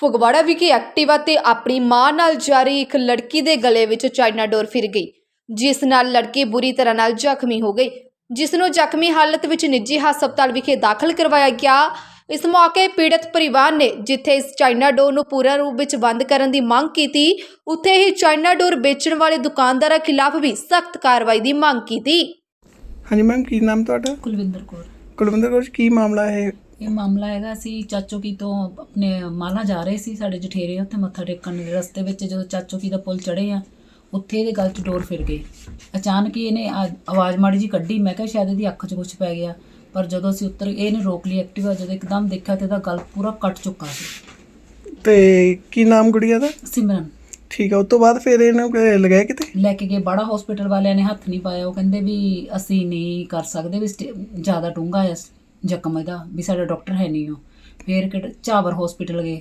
ਫਗਵਾੜਾ ਵਿਖੇ ਐਕਟਿਵਾ ਤੇ ਆਪਣੀ ਮਾਂ ਨਾਲ ਜਾ ਰਹੀ ਇੱਕ ਲੜਕੀ ਦੇ ਗਲੇ ਵਿੱਚ ਚਾਈਨਾ ਡੋਰ ਫਿਰ ਗਈ ਜਿਸ ਨਾਲ ਲੜਕੀ ਬੁਰੀ ਤਰ੍ਹਾਂ ਨਾਲ ਜ਼ਖਮੀ ਹੋ ਗਈ ਜਿਸ ਨੂੰ ਜ਼ਖਮੀ ਹਾਲਤ ਵਿੱਚ ਨਿੱਜੀ ਹਸਪਤਾਲ ਵਿਖੇ ਦਾਖਲ ਕਰਵਾਇਆ ਗਿਆ। ਇਸ ਮੌਕੇ ਪੀੜਤ ਪਰਿਵਾਰ ਨੇ ਜਿੱਥੇ ਇਸ ਚਾਈਨਾ ਡੋਰ ਨੂੰ ਪੂਰਨ ਰੂਪ ਵਿੱਚ ਬੰਦ ਕਰਨ ਦੀ ਮੰਗ ਕੀਤੀ ਉੱਥੇ ਹੀ ਚਾਈਨਾ ਡੋਰ ਵੇਚਣ ਵਾਲੇ ਦੁਕਾਨਦਾਰਾਂ ਖਿਲਾਫ ਵੀ ਸਖਤ ਕਾਰਵਾਈ ਦੀ ਮੰਗ ਕੀਤੀ। ਹਾਂਜੀ ਮੈਮ ਕੀ ਨਾਮ ਤੁਹਾਡਾ? ਕੁਲਵਿੰਦਰ ਕੌਰ। ਕੁਲਵਿੰਦਰ ਕੌਰ ਜੀ, ਕੀ ਮਾਮਲਾ ਹੈ? ਇਹ ਮਾਮਲਾ ਹੈਗਾ ਸੀ ਚਾਚੋਕੀ ਤੋਂ ਆਪਣੇ ਮਾਲਾ ਜਾ ਰਹੇ ਸੀ ਸਾਡੇ ਜਠੇਰੇ ਉੱਥੇ ਮੱਥਾ ਟੇਕਣ ਦੇ ਰਸਤੇ ਵਿੱਚ ਜਦੋਂ ਚਾਚੋਕੀ ਦਾ ਪੁਲ ਚੜੇ ਆ ਉੱਥੇ ਇਹਦੇ ਗਲ 'ਚ ਡੋਰ ਫਿਰ ਗਈ ਅਚਾਨਕ ਹੀ ਇਹਨੇ ਆ- ਆਵਾਜ਼ ਮਾੜੀ ਜੀ ਕੱਢੀ ਮੈਂ ਕਿਹਾ ਸ਼ਾਇਦ ਇਹਦੀ ਅੱਖ 'ਚ ਕੁਝ ਪੈ ਗਿਆ ਪਰ ਜਦੋਂ ਅਸੀਂ ਉੱਤਰ ਇਹਨੇ ਰੋਕ ਲਈ ਐਕਟਿਵਾ ਜਦੋਂ ਇੱਕਦਮ ਦੇਖਿਆ ਤੇ ਇਹਦਾ ਗਲ ਪੂਰਾ ਕੱਟ ਚੁੱਕਾ ਸੀ। ਤੇ ਕੀ ਨਾਮ ਗੁੜੀਆ ਦਾ? ਸਿਮਰਨ। ਠੀਕ ਹੈ ਉਸ ਤੋਂ ਬਾਅਦ ਫਿਰ ਇਹਨੂੰ ਕ- ਲਗਾਇਆ ਕਿਤੇ? ਲੈ ਕੇ ਗਏ ਬੜਾ ਹਸਪੀਟਲ ਵਾਲਿਆਂ ਨੇ ਹੱਥ ਨਹੀਂ ਪਾਇਆ ਉਹ ਕਹਿੰਦੇ ਵੀ ਅਸੀਂ ਨਹੀਂ ਕਰ ਸਕਦੇ ਵੀ ਸਟੇ- ਜ਼ਿਆਦਾ ਡੂੰਘਾ ਹੈ ਜ਼ਖਮ ਇਹਦਾ ਵੀ ਸਾਡਾ ਡਾਕਟਰ ਹੈ ਨਹੀਂ ਉਹ। ਫਿਰ ਕਿਹੜਾ ਚਾਵਰ ਹਸਪੀਟਲ ਗਏ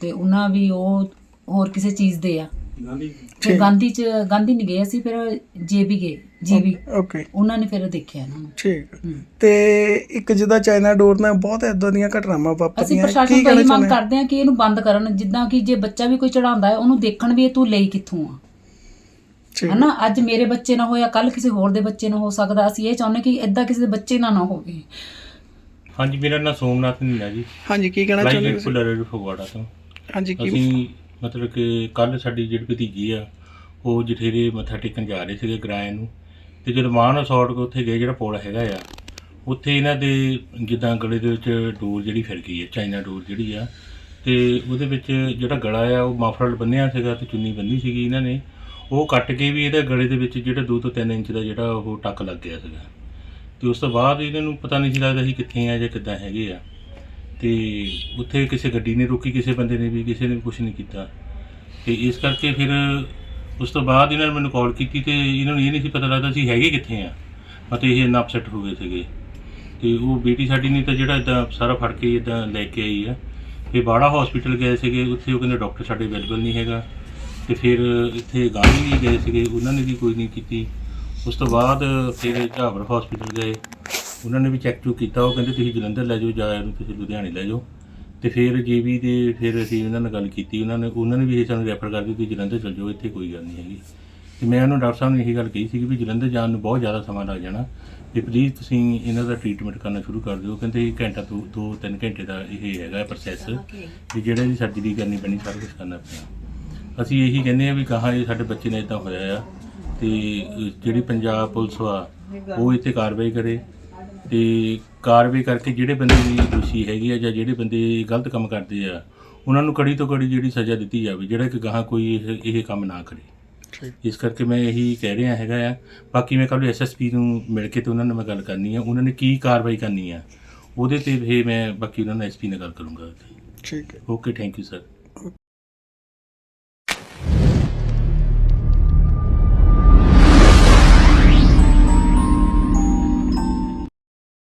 ਤੇ ਉਹਨਾਂ ਵੀ ਉਹ ਹੋਰ ਕਿਸੇ ਚੀਜ਼ ਦੇ ਆ। ਫਿਰ ਠੀਕ। ਗਾਂਧੀ ਚ ਗਾਂਧੀ ਨਹੀਂ ਗਏ ਅਸੀਂ ਫਿਰ ਜੇਬੀ ਗਏ ਜੀਬੀ। ਓਕੇ ਉਹਨਾਂ ਨੇ ਫਿਰ ਦੇਖਿਆ ਇਹਨਾਂ ਨੂੰ। ਠੀਕ। ਤੇ ਇੱਕ ਜਿਹਦਾ ਚਾਈਨਾ ਡੋਰ ਨਾਲ ਬਹੁਤ ਇਦਾਂ ਦੀਆਂ ਘਟਨਾਵਾਂ ਅਸੀਂ ਵਾਪਰਦੀਆਂ ਪ੍ਰਸ਼ਾਸਨ ਕੀ ਤੋਂ ਇਹ ਮੰਗ ਕਰਦੇ ਹਾਂ ਕਿ ਇਹਨੂੰ ਬੰਦ ਕਰਨ ਜਿੱਦਾਂ ਕਿ ਜੇ ਬੱਚਾ ਵੀ ਕੋਈ ਚੜਾਉਂਦਾ ਹੈ ਉਹਨੂੰ ਦੇਖਣ ਵੀ ਇਹ ਤੂੰ ਲਈ ਕਿੱਥੋਂ ਆ। ਠੀਕ। ਹਨਾ? ਅੱਜ ਮੇਰੇ ਬੱਚੇ ਨਾ ਹੋਇਆ ਕੱਲ ਕਿਸੇ ਹੋਰ ਦੇ ਬੱਚੇ ਨਾਲ ਹੋ ਸਕਦਾ। ਅਸੀਂ ਇਹ ਚਾਹੁੰਦੇ ਕਿ ਇਦਾਂ ਕਿਸੇ ਦੇ ਬੱਚੇ ਨਾਲ ਨਾ ਹੋਵੇ। ਹਾਂਜੀ ਮੇਰਾ ਨਾਮ ਸੋਮਨਾਥ ਨੀਲਾ ਜੀ। ਹਾਂਜੀ ਕੀ ਕਹਿਣਾ ਚਾਹੁੰਦੇ ਲਾਈਵ ਤੁਸੀਂ? ਫੁੱਲਰ ਫਗਵਾੜਾ ਤੋਂ। ਹਾਂਜੀ ਕੀ ਅਸੀਂ ਮਤਲਬ ਕਿ ਕੱਲ ਸਾਡੀ ਜਿਹੜੀ ਭਤੀਜੀ ਆ ਉਹ ਜਠੇਰੇ ਮੱਥਾ ਟੇਕਣ ਜਾ ਰਹੇ ਸੀਗੇ ਗਰਾਏ ਨੂੰ। ਤੇ ਜਦੋਂ ਮਾਨ ਅਸੌਟ ਕੋ ਉੱਥੇ ਗਏ ਜਿਹੜਾ ਪੁਲ ਹੈਗਾ ਆ ਉੱਥੇ ਇਹਨਾਂ ਦੇ ਜਿੱਦਾਂ ਗਲੇ ਦੇ ਵਿੱਚ ਡੋਰ ਜਿਹੜੀ ਫਿਰ ਗਈ ਹੈ ਚਾਈਨਾ ਡੋਰ ਜਿਹੜੀ ਆ। ਤੇ ਉਹਦੇ ਵਿੱਚ ਜਿਹੜਾ ਗਲਾ ਆ ਉਹ ਮਫਰਲ ਬੰਨਿਆ ਸੀਗਾ ਤੇ ਚੁੰਨੀ ਬੰਨੀ ਸੀਗੀ ਇਹਨਾਂ ਨੇ। ਉਹ ਕੱਟ ਕੇ ਵੀ ਇਹਦੇ ਗਲੇ ਦੇ ਵਿੱਚ ਜਿਹੜਾ 2 ਤੋਂ 3 ਇੰਚ ਦਾ ਜਿਹੜਾ ਉਹ ਟੱਕ ਲੱਗ ਗਿਆ ਸੀਗਾ। ਤੇ ਉਸ ਤੋਂ ਬਾਅਦ ਇਹਨਾਂ ਨੂੰ ਪਤਾ ਨਹੀਂ ਸੀ ਲੱਗਦਾ ਸੀ ਕਿੱਥੇ ਆ ਜਾਂ ਕਿੱਦਾਂ ਹੈਗੇ ਆ। ਤੇ ਉੱਥੇ ਕਿਸੇ ਗੱਡੀ ਨੇ ਰੋਕੀ, ਕਿਸੇ ਬੰਦੇ ਨੇ ਵੀ, ਕਿਸੇ ਨੇ ਵੀ ਕੁਝ ਨਹੀਂ ਕੀਤਾ। ਤੇ ਇਸ ਕਰਕੇ ਫਿਰ ਉਸ ਤੋਂ ਬਾਅਦ ਇਹਨਾਂ ਨੇ ਮੈਨੂੰ ਕਾਲ ਕੀਤੀ ਤੇ ਇਹਨਾਂ ਨੂੰ ਇਹ ਨਹੀਂ ਸੀ ਪਤਾ ਲੱਗਦਾ ਸੀ ਹੈਗੇ ਕਿੱਥੇ ਆ। ਅਤੇ ਇਹ ਇੰਨਾ ਅਪਸੈਟ ਹੋ ਗਏ ਸੀਗੇ। ਤੇ ਉਹ ਬੇਟੀ ਸਾਡੀ ਨੇ ਤਾਂ ਜਿਹੜਾ ਇਦਾਂ ਸਾਰਾ ਫੜ ਕੇ ਇਦਾਂ ਲੈ ਕੇ ਆਈ ਆ। ਤੇ ਬਾੜਾ ਹਸਪੀਟਲ ਗਏ ਸੀਗੇ, ਉੱਥੇ ਉਹ ਕਹਿੰਦੇ ਡਾਕਟਰ ਸਾਡੇ ਅਵੇਲੇਬਲ ਨਹੀਂ ਹੈਗਾ। ਤੇ ਫਿਰ ਇੱਥੇ ਗਾਂਧੀ ਵੀ ਗਏ ਸੀਗੇ, ਉਹਨਾਂ ਨੇ ਵੀ ਕੋਈ ਨਹੀਂ ਕੀਤੀ। ਉਸ ਤੋਂ ਬਾਅਦ ਫਿਰ ਝਾਵਰ ਹਸਪੀਟਲ ਗਏ। ਉਹਨਾਂ ਨੇ ਵੀ ਚੈੱਕ ਚੁੱਕ ਕੀਤਾ। ਉਹ ਕਹਿੰਦੇ ਤੁਸੀਂ ਜਲੰਧਰ ਲੈ ਜਾਓ ਜਾਂ ਇਹਨੂੰ ਤੁਸੀਂ ਲੁਧਿਆਣੇ ਲੈ ਜਾਓ। ਤੇ ਫਿਰ ਜੀਬੀ ਦੇ ਫਿਰ ਅਸੀਂ ਉਹਨਾਂ ਨਾਲ ਗੱਲ ਕੀਤੀ। ਉਹਨਾਂ ਨੇ ਉਹਨਾਂ ਨੇ ਵੀ ਇਹ ਸਾਨੂੰ ਰੈਫਰ ਕਰ ਦਿੱਤੀ ਕਿ ਜਲੰਧਰ ਚਲ ਜਾਓ ਇੱਥੇ ਕੋਈ ਗੱਲ ਨਹੀਂ ਹੈਗੀ। ਤੇ ਮੈਂ ਉਹਨੂੰ ਡਾਕਟਰ ਸਾਹਿਬ ਨੂੰ ਇਹੀ ਗੱਲ ਕਹੀ ਸੀ ਕਿ ਵੀ ਜਲੰਧਰ ਜਾਣ ਨੂੰ ਬਹੁਤ ਜ਼ਿਆਦਾ ਸਮਾਂ ਲੱਗ ਜਾਣਾ। ਤੇ ਪਲੀਜ਼ ਤੁਸੀਂ ਇਹਨਾਂ ਦਾ ਟ੍ਰੀਟਮੈਂਟ ਕਰਨਾ ਸ਼ੁਰੂ ਕਰ ਦਿਓ। ਕਹਿੰਦੇ ਇਹ ਘੰਟਾ ਤੋਂ 2-3 ਘੰਟੇ ਦਾ ਇਹ ਹੈਗਾ ਪ੍ਰੋਸੈਸ ਵੀ ਜਿਹੜੇ ਦੀ ਸਰਜਰੀ ਕਰਨੀ ਪੈਣੀ ਸਾਰਾ ਕੁਝ ਕਰਨਾ ਪੈਣਾ। ਅਸੀਂ ਇਹੀ ਕਹਿੰਦੇ ਆ ਵੀ ਕਹਾਂ ਇਹ ਸਾਡੇ ਬੱਚੇ ਨੇ ਇਦਾਂ ਹੋਇਆ ਆ। ਤੇ ਜਿਹੜੀ ਪੰਜਾਬ ਪੁਲਿਸ ਵਾ ਉਹ ਇੱਥੇ ਕਾਰਵਾਈ ਕਰੇ ਤੇ ਕਾਰਵਾਈ ਕਰਕੇ ਜਿਹੜੇ ਬੰਦੇ ਵੀ ਦੋਸ਼ੀ ਹੈਗੇ ਆ ਜਾਂ ਜਿਹੜੇ ਬੰਦੇ ਗਲਤ ਕੰਮ ਕਰਦੇ ਆ ਉਹਨਾਂ ਨੂੰ ਕੜੀ ਤੋਂ ਕੜੀ ਜਿਹੜੀ ਸਜ਼ਾ ਦਿੱਤੀ ਜਾਵੇ ਜਿਹੜਾ ਕਿ ਗਾਹਾਂ ਕੋਈ ਇਹ ਇਹ ਕੰਮ ਨਾ ਕਰੇ। ਇਸ ਕਰਕੇ ਮੈਂ ਇਹੀ ਕਹਿ ਰਿਹਾ ਹੈਗਾ ਆ। ਬਾਕੀ ਮੈਂ ਕੱਲ੍ਹ ਐਸਐਸਪੀ ਨੂੰ ਮਿਲ ਕੇ ਤੇ ਉਹਨਾਂ ਨਾਲ ਮੈਂ ਗੱਲ ਕਰਨੀ ਆ ਉਹਨਾਂ ਨੇ ਕੀ ਕਾਰਵਾਈ ਕਰਨੀ ਆ ਉਹਦੇ ਤੇ ਫਿਰ ਮੈਂ ਬਾਕੀ ਉਹਨਾਂ ਨਾਲ ਐਸਪੀ ਨਾਲ ਗੱਲ ਕਰੂੰਗਾ। ਠੀਕ ਹੈ। Okay thank you sir.